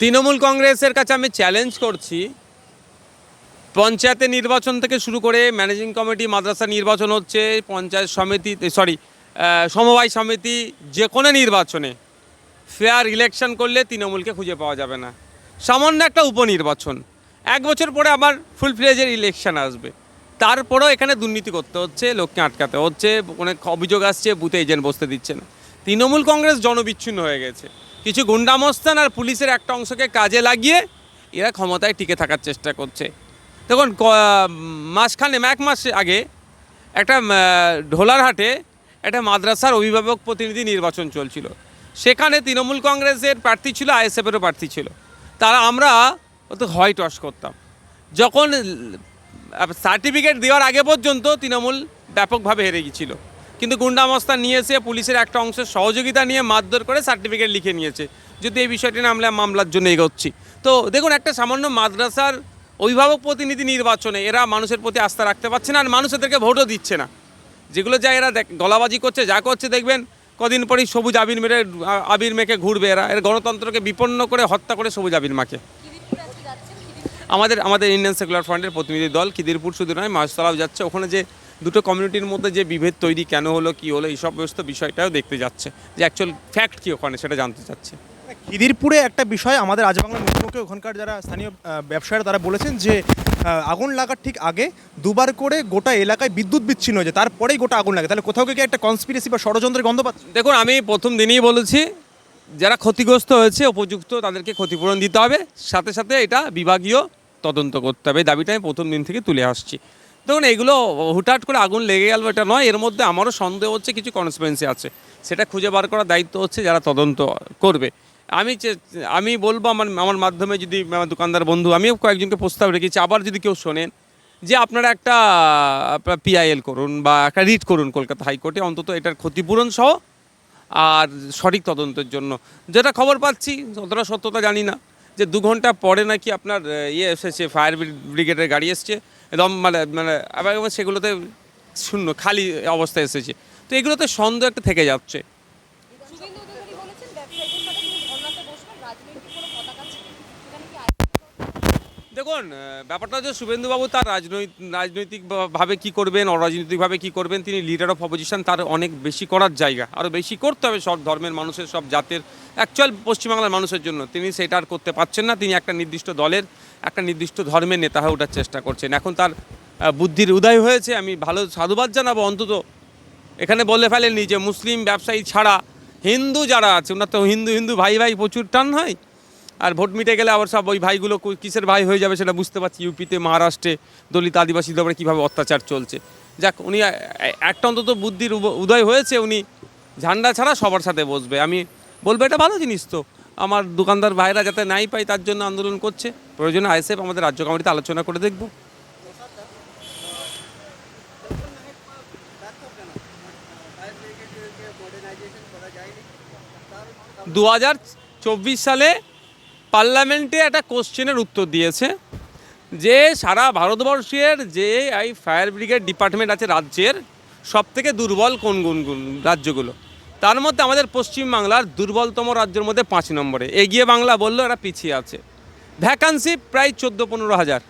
তৃণমূল কংগ্রেসের কাছে আমি চ্যালেঞ্জ করছি। পঞ্চায়েতের নির্বাচন থেকে শুরু করে ম্যানেজিং কমিটি মাদ্রাসা নির্বাচন হচ্ছে, পঞ্চায়েত সমিতি সরি সমবায় সমিতি, যে কোনো নির্বাচনে ফেয়ার ইলেকশন করলে তৃণমূলকে খুঁজে পাওয়া যাবে না। সামান্য একটা উপনির্বাচন। এক বছর পরে আবার ফুল ফ্লেজের ইলেকশন আসবে। তারপরেও এখানে দুর্নীতি করতে হচ্ছে, লোককে আটকাতে হচ্ছে, অনেক অভিযোগ আসছে বুথে এজেন্ট বসতে দিচ্ছে না। তৃণমূল কংগ্রেস জনবিচ্ছিন্ন হয়ে গেছে। কিছু গুন্ডামস্তান আর পুলিশের একটা অংশকে কাজে লাগিয়ে এরা ক্ষমতায় টিকে থাকার চেষ্টা করছে। দেখুন, ক- মাসখানে এক মাস আগে একটা ঢোলারহাটে একটা মাদ্রাসার অভিভাবক প্রতিনিধি নির্বাচন চলছিল। সেখানে তৃণমূল কংগ্রেসের প্রার্থী ছিল, আইএসএফেরও প্রার্থী ছিল। তারা, আমরা তো হোয়াইট টস করতাম। যখন সার্টিফিকেট দেওয়ার আগে পর্যন্ত তৃণমূল ব্যাপকভাবে হেরে গিয়েছিল। কিন্তু গুন্ডামস্তা নিয়ে এসে পুলিশের একটা অংশের সহযোগিতা নিয়ে মারধর করে সার্টিফিকেট লিখে নিয়েছে। যদি এই বিষয়টি নিয়ে আমরা মামলার জন্য এগোচ্ছি। তো দেখুন, একটা সামান্য মাদ্রাসার অভিভাবক প্রতিনিধি নির্বাচনে এরা মানুষের প্রতি আস্থা রাখতে পারছে না আর মানুষ এদেরকে ভোটও দিচ্ছে না। যেগুলো যা এরা গলাবাজি করছে, যা করছে দেখবেন, কদিন পরেই সবুজ আবির মেরে, আবির মেখে ঘুরবে এরা। এর গণতন্ত্রকে বিপন্ন করে হত্যা করে সবুজ আবির মাকে আমাদের আমাদের ইন্ডিয়ান সেকুলার ফ্রন্টের প্রতিনিধি দল, খিদিরপুর শুধু নয় মাসতলাও যাচ্ছে। ওখানে যে দুটো কমিউনিটির মধ্যে যে বিভেদ তৈরি কেন হলো কি হলো এই সমস্ত বিষয়টাও দেখতে যাচ্ছে যে অ্যাকচুয়াল ফ্যাক্ট কি ওখানে সেটা জানতে চাচ্ছে। খিদিরপুরে একটা বিষয় আমাদের আজ বাংলার মুখোমুখি ওখানকার যারা স্থানীয় ব্যবসায়ীরা তারা বলেছেন যে আগুন লাগার ঠিক আগে দুবার করে গোটা এলাকায় বিদ্যুৎ বিচ্ছিন্ন হয়েছে তারপরেই গোটা আগুন লাগে। তাহলে কোথাও কি একটা কনস্পিরেসি বা ষড়যন্ত্রের গন্ধ পাচ্ছে? দেখুন আমি প্রথম দিনেই বলেছি যারা ক্ষতিগ্রস্ত হয়েছে উপযুক্ত তাদেরকে ক্ষতিপূরণ দিতে হবে সাথে সাথে এটা বিভাগীয় তদন্ত করতে হবে। এই দাবিটা আমি প্রথম দিন থেকে তুলে আসছি। দেখুন, এগুলো হুটহাট করে আগুন লেগে গেল, এটা নয়, এর মধ্যে আমারও সন্দেহ হচ্ছে, কিছু কনসিকুয়েন্সি আছে। সেটা খুঁজে বার করার দায়িত্ব হচ্ছে যারা তদন্ত করবে। আমি আমি বলব আমার আমার মাধ্যমে যদি আমার দোকানদার বন্ধু, আমিও কয়েকজনকে প্রস্তাব রেখেছি, আবার যদি কেউ শোনেন যে আপনারা একটা পিআইএল করুন বা একটা রিট করুন কলকাতা হাইকোর্টে, অন্তত এটার ক্ষতিপূরণ সহ আর সঠিক তদন্তের জন্য। যেটা খবর পাচ্ছি, অতটা সত্যতা জানি না, যে দু ঘণ্টা পরে নাকি আপনার ইয়ে এসেছে ফায়ার ব্রিগেডের গাড়ি এসছে একদম মানে মানে আবার সেগুলোতে শূন্য খালি অবস্থায় এসেছে। তো এগুলোতে সন্দেহ একটা থেকে যাচ্ছে। দেখুন ব্যাপারটা হচ্ছে শুভেন্দুবাবু তার রাজনৈতিক রাজনৈতিকভাবে কী করবেন অরাজনৈতিকভাবে কী করবেন তিনি লিডার অফ অপোজিশন তার অনেক বেশি করার জায়গা। আরও বেশি করতে হবে সব ধর্মের মানুষের সব জাতের অ্যাকচুয়াল পশ্চিমবাংলার মানুষের জন্য। তিনি সেটা আর করতে পারছেন না তিনি একটা নির্দিষ্ট দলের একটা নির্দিষ্ট ধর্মের নেতা হয়ে ওঠার চেষ্টা করছেন। এখন তার বুদ্ধির উদয় হয়েছে। আমি ভালো সাধুবাদ জানাব অন্তত। এখানে বলে ফেলেননি যে মুসলিম ব্যবসায়ী ছাড়া হিন্দু যারা আছে, ওনার তো হিন্দু হিন্দু ভাই ভাই প্রচুর টান হয়। আর ভোট মিটে গেলে আবার সব ওই ভাইগুলো কিসের ভাই হয়ে যাবে সেটা বুঝতে পারছি। ইউপিতে, মহারাষ্ট্রে, দলিত আদিবাসীদের উপরে কীভাবে অত্যাচার চলছে। যাক, উনি একটা অন্তত বুদ্ধির উদয় হয়েছে, উনি ঝান্ডা ছাড়া সবার সাথে বসবে। আমি বলব এটা ভালো জিনিস তো। আমার দোকানদার ভাইরা যাতে নাই পায়, তার জন্য আন্দোলন করছে। প্রয়োজনে আইসেফ আমাদের রাজ্য কমিটিতে আলোচনা করে দেখব। দু হাজার চব্বিশ সালে পার্লামেন্টে একটা কোশ্চেনের উত্তর দিয়েছে যে সারা ভারতবর্ষের যে এই ফায়ার ব্রিগেড ডিপার্টমেন্ট আছে রাজ্যের সব থেকে দুর্বল কোন কোন রাজ্যগুলো? তার মধ্যে আমাদের পশ্চিমবাংলার দুর্বলতম রাজ্যের মধ্যে পাঁচ নম্বরে। এগিয়ে বাংলা বলল, এরা পিছিয়ে আছে। ভ্যাকান্সি প্রায় চোদ্দ পনেরো হাজার।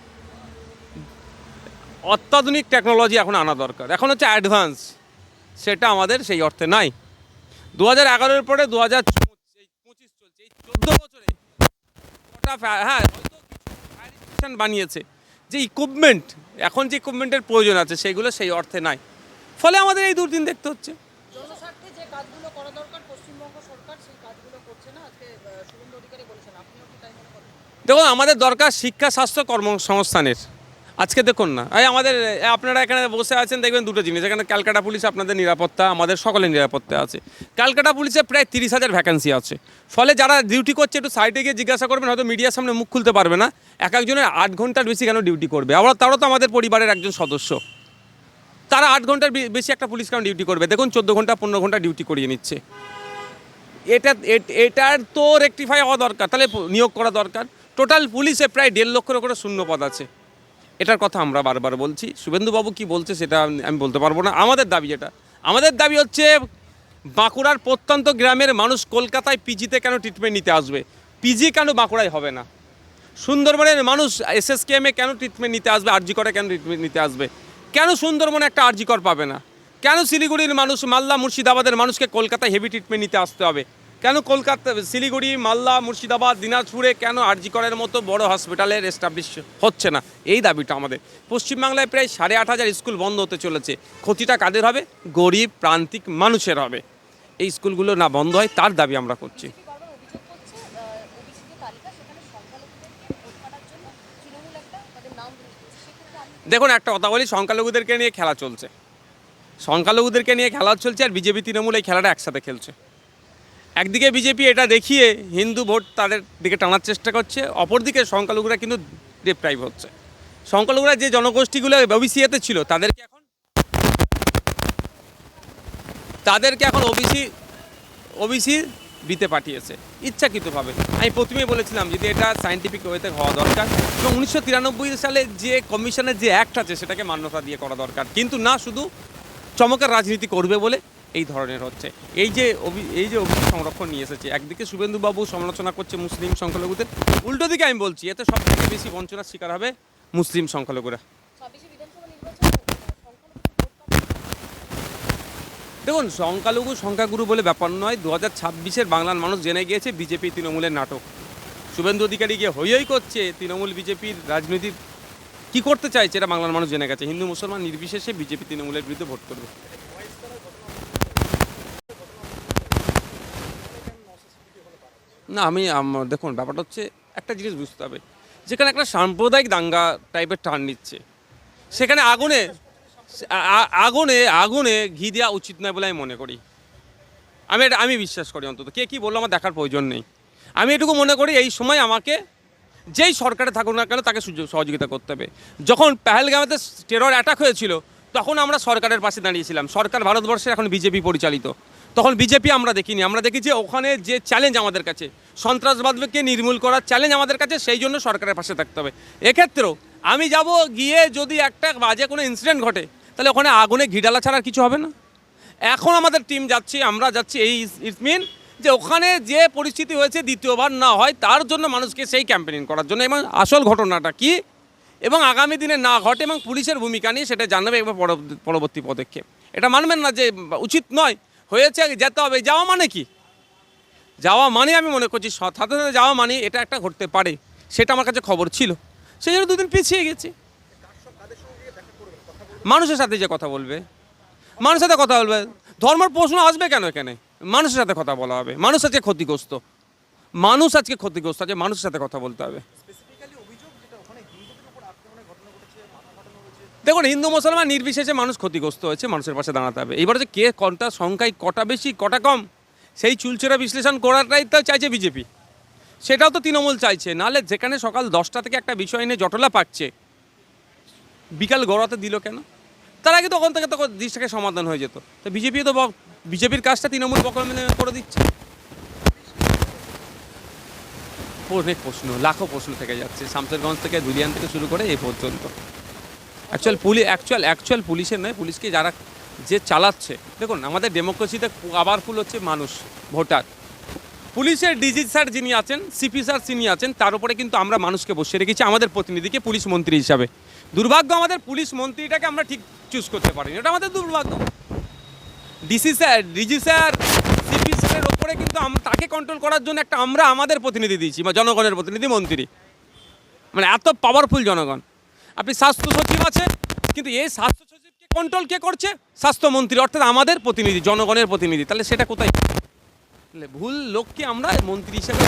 অত্যাধুনিক টেকনোলজি এখন আনা দরকার। এখন হচ্ছে অ্যাডভান্স সেটা আমাদের সেই অর্থে নাই। দু হাজার এগারোর পরে দু হাজার পঁচিশ চলছে। এই চোদ্দ বছরে হ্যাঁ বানিয়েছে যে ইকুইপমেন্ট এখন যে ইকুইপমেন্টের প্রয়োজন আছে, সেগুলো সেই অর্থে নাই। ফলে আমাদের এই দুর্দিন দেখতে হচ্ছে। পশ্চিমবঙ্গ সরকার সেই কাজগুলো করছে না? আজকে অধিকারী বলেছেন। আপনিও কি তাই মনে করেন? দেখুন, আমাদের দরকার শিক্ষা, স্বাস্থ্য কর্মসংস্থানের। আজকে দেখুন না। এই আমাদের আপনারা এখানে বসে আছেন, দেখবেন দুটো জিনিস। এখানে ক্যালকাটা পুলিশ আপনাদের নিরাপত্তা, আমাদের সকলের নিরাপত্তা আছে। ক্যালকাটা পুলিশে প্রায় তিরিশ হাজার ভ্যাকান্সি আছে। ফলে যারা ডিউটি করছে, একটু সাইডে গিয়ে জিজ্ঞাসা করবেন, হয়তো মিডিয়ার সামনে মুখ খুলতে পারবে না। এক একজনের আট ঘণ্টার বেশি কেন ডিউটি করবে? আবার তারাও তো আমাদের পরিবারের একজন সদস্য। তারা আট ঘণ্টার বেশি একটা পুলিশ কেন ডিউটি করবে? দেখুন, চোদ্দ ঘণ্টা, পনেরো ঘণ্টা ডিউটি করিয়ে নিচ্ছে। এটা, এট- এটার তো রেকটিফাই হওয়া দরকার। তাহলে নিয়োগ করা দরকার। টোটাল পুলিশে প্রায় দেড় লক্ষের করে শূন্য পদ আছে। এটার কথা আমরা বারবার বলছি। শুভেন্দুবাবু কি বলছে সেটা আমি- বলতে পারব না। আমাদের দাবি যেটা। আমাদের দাবি হচ্ছে, বাঁকুড়ার প্রত্যন্ত গ্রামের মানুষ কলকাতায় পিজিতে কেন ট্রিটমেন্ট নিতে আসবে? পিজি কেন বাঁকুড়ায় হবে না? সুন্দরবনের মানুষ এসএসকেএমে কেন ট্রিটমেন্ট নিতে আসবে? আরজি করে কেন ট্রিটমেন্ট নিতে আসবে? কেন সুন্দরবনে একটা আরজি কর পাবে না? কেন শিলিগুড়ির মানুষ, মালদা, মুর্শিদাবাদের মানুষকে কলকাতায় হেভি ট্রিটমেন্ট নিতে আসতে হবে? কেন কলকাতা, শিলিগুড়ি, মালদা, মুর্শিদাবাদ, দিনাজপুরে কেন আরজি করের মতো বড় হসপিটালের এস্টাবলিশ হচ্ছে না? এই দাবিটা আমাদের। পশ্চিমবাংলায় প্রায় সাড়ে আট হাজার স্কুল বন্ধ হতে চলেছে। ক্ষতিটা কাদের হবে? গরিব, প্রান্তিক মানুষের হবে। এই স্কুলগুলো না বন্ধ হয়, তার দাবি আমরা করছি। দেখুন, একটা কথা বলি, সংখ্যালঘুদেরকে নিয়ে খেলা চলছে। সংখ্যালঘুদেরকে নিয়ে খেলা চলছে আর বিজেপি, তৃণমূল এই খেলাটা একসাথে খেলছে। একদিকে বিজেপি এটা দেখিয়ে হিন্দু ভোট তাদের দিকে টানার চেষ্টা করছে, অপরদিকে সংখ্যালঘুরা কিন্তু ডেপ্রাইভ হচ্ছে। সংখ্যালঘুরা যে জনগোষ্ঠীগুলো ওবিসিএতে ছিল, তাদেরকে এখন তাদেরকে এখন ওবিসি ওবিসি দিতে পাঠিয়েছে, ইচ্ছাকৃতভাবে। আমি প্রথমেই বলেছিলাম যদি এটা সায়েন্টিফিক ওয়েতে হওয়া দরকার, এবং উনিশশো তিরানব্বই সালে যে কমিশনের যে অ্যাক্ট আছে, সেটাকে মান্যতা দিয়ে করা দরকার। কিন্তু না, শুধু চমকের রাজনীতি করবে বলে এই ধরনের হচ্ছে। এই যে অভি- এই যে অভিযোগ সংরক্ষণ নিয়ে এসেছে একদিকে শুভেন্দুবাবু সমালোচনা করছে মুসলিম সংখ্যালঘুদের উল্টো দিকে আমি বলছি এতে সব থেকে বেশি বঞ্চনার শিকার হবে মুসলিম সংখ্যালঘুরা। দেখুন সংখ্যালঘু সংখ্যাগুরু বলে ব্যাপার নয় দু হাজার ছাব্বিশের বাংলার মানুষ জেনে গিয়েছে বিজেপি তৃণমূলের নাটক। শুভেন্দু অধিকারী গিয়ে হই হই করছে তৃণমূল বিজেপির রাজনীতির কি করতে চাইছে এটা বাংলার মানুষ জেনে গেছে। হিন্দু মুসলমান নির্বিশেষে বিজেপি তৃণমূলের বিরুদ্ধে ভোট করবে। না, আমি দেখুন, ব্যাপারটা হচ্ছে একটা জিনিস বুঝতে হবে। যেখানে একটা সাম্প্রদায়িক দাঙ্গা টাইপের টার্ন নিচ্ছে, সেখানে আগুনে আগুনে আগুনে ঘি দেওয়া উচিত নয় বলে আমি মনে করি। আমি এটা, আমি বিশ্বাস করি অন্তত। কে কী বলল আমার দেখার প্রয়োজন নেই। আমি এটুকু মনে করি এই সময় আমাকে, যেই সরকারে থাকুক না কেন তাকে সহযোগিতা করতে হবে। যখন পেহেলগামেতে টেরর অ্যাটাক হয়েছিল, তখন আমরা সরকারের পাশে দাঁড়িয়েছিলাম। সরকার ভারতবর্ষে এখন বিজেপি পরিচালিত। তখন বিজেপি আমরা দেখিনি। আমরা দেখি যে ওখানে যে চ্যালেঞ্জ আমাদের কাছে, সন্ত্রাসবাদকে নির্মূল করার চ্যালেঞ্জ আমাদের কাছে, সেই জন্য সরকারের পাশে থাকতে হবে। এক্ষেত্রেও আমি যাব গিয়ে যদি একটা বাজে কোনো ইনসিডেন্ট ঘটে, তাহলে ওখানে আগুনে ঘিডালা ছাড়া কিছু হবে না। এখন আমাদের টিম যাচ্ছি, আমরা যাচ্ছি, এই ইট মিন যে ওখানে যে পরিস্থিতি হয়েছে দ্বিতীয়বার না হয়, তার জন্য মানুষকে সেই ক্যাম্পেনিং করার জন্য এবং আসল ঘটনাটা কি এবং আগামী দিনে না ঘটে এবং পুলিশের ভূমিকা নিয়ে সেটা জানাবে এবং পরবর্তী পদক্ষেপ। এটা মানবেন না যে উচিত নয় হয়েছে যেতে হবে। যাওয়া মানে কি? যাওয়া মানে আমি মনে করছি, সাথে সাথে যাওয়া মানে এটা একটা ঘটতে পারে। সেটা আমার কাছে খবর ছিল। সেই জন্য দুদিন পিছিয়ে গেছি। মানুষের সাথে যে কথা বলবে। মানুষের সাথে কথা বলবে। ধর্মের প্রশ্ন আসবে কেন এখানে? মানুষের সাথে কথা বলা হবে। মানুষ আজকে ক্ষতিগ্রস্ত। মানুষ আজকে ক্ষতিগ্রস্ত। আছে মানুষের সাথে কথা বলতে হবে। দেখুন, হিন্দু, মুসলমান নির্বিশেষে মানুষ ক্ষতিগ্রস্ত হয়েছে, মানুষের পাশে দাঁড়াতে হবে। এবার যে কে কটা সংখ্যায়, কটা বেশি, কটা কম, সেই চুলচেরা বিশ্লেষণ করাটাই তো চাইছে বিজেপি। সেটাও তো তৃণমূল চাইছে। নাহলে যেখানে সকাল দশটা থেকে একটা বিষয় নিয়ে জটলা পাচ্ছে বিকাল গড়াতে দিল কেন? তার আগে তো ওখান থেকে তখন জিনিসটাকে সমাধান হয়ে যেত। তো বিজেপি তো বিজেপির কাজটা তৃণমূল বকল করে দিচ্ছে। অনেক প্রশ্ন, লাখো প্রশ্ন থেকে যাচ্ছে। শামসেরগঞ্জ থেকে ধুলিয়ান থেকে শুরু করে এই পর্যন্ত। অ্যাকচুয়াল পুলিশ অ্যাকচুয়াল অ্যাকচুয়াল পুলিশের নয়, পুলিশকে যারা যে চালাচ্ছে, দেখুন, আমাদের ডেমোক্রেসিতে পাওয়ারফুল হচ্ছে মানুষ, ভোটার। পুলিশের ডিজি স্যার যিনি আছেন সিপি স্যার যিনি আছেন, তার উপরে কিন্তু আমরা মানুষকে বসিয়ে রেখেছি, আমাদের প্রতিনিধিকে পুলিশ মন্ত্রী হিসাবে। দুর্ভাগ্য আমাদের পুলিশ মন্ত্রীটাকে আমরা ঠিক চুজ করতে পারিনি। এটা আমাদের দুর্ভাগ্য। ডিসি স্যার ডিজি স্যার ওপরে কিন্তু তাকে কন্ট্রোল করার জন্য একটা আমরা আমাদের প্রতিনিধি দিয়েছি, বা জনগণের প্রতিনিধি, মন্ত্রী মানে এত পাওয়ারফুল জনগণ আপনি স্বাস্থ্য সচিব আছে কিন্তু এই স্বাস্থ্য সচিবকে কন্ট্রোল কে করছে স্বাস্থ্যমন্ত্রী অর্থাৎ আমাদের প্রতিনিধি, জনগণের প্রতিনিধি তাহলে সেটা কোথায় ভুল লোককে আমরা মন্ত্রী হিসেবে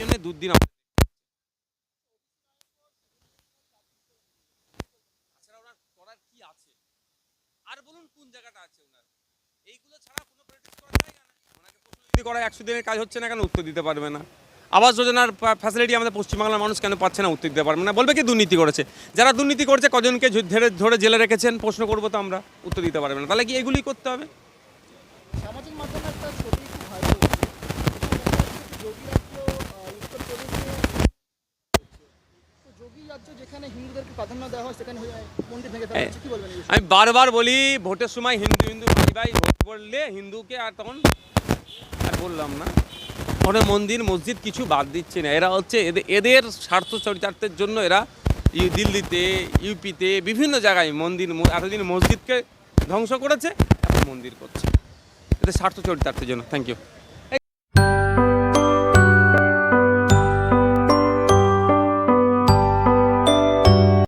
জন্য দুদিন? আর বলুন কোন জায়গাটা আছে ওনার? এইগুলো ছাড়া কোনো politics করার জায়গা নেই। ওনাকে যদি করা একশো দিনের কাজ হচ্ছে না কেন উত্তর দিতে পারবে না? আবাস যোজনার ফ্যাসিলিটি আমাদের পশ্চিমবাংলার মানুষ কেন পাচ্ছে না উত্তর দিতে পারবে না? বলবে কি দুর্নীতি করেছে? যারা দুর্নীতি করেছে কজনকে ধরে ধরে জেলে রেখেছেন প্রশ্ন করব তো আমরা উত্তর দিতে পারবে না। তাহলে কি এগুলি করতে হবে? সামাজিক মাধ্যমে একটা ছবি? আমি বারবার বলি ভোটের সময় হিন্দু হিন্দু ভাই ভাই ভোট করলে হিন্দুকে আর তখন বললাম না। ওরা মন্দির, মসজিদ কিছু বাদ দিচ্ছে না। এরা হচ্ছে এদের স্বার্থ চরিতার্থের জন্য এরা দিল্লিতে, ইউপিতে বিভিন্ন জায়গায় মন্দির এতদিন মসজিদকে ধ্বংস করেছে, এখন মন্দির করছে। এদের স্বার্থ চরিতার্থের জন্য। Thank you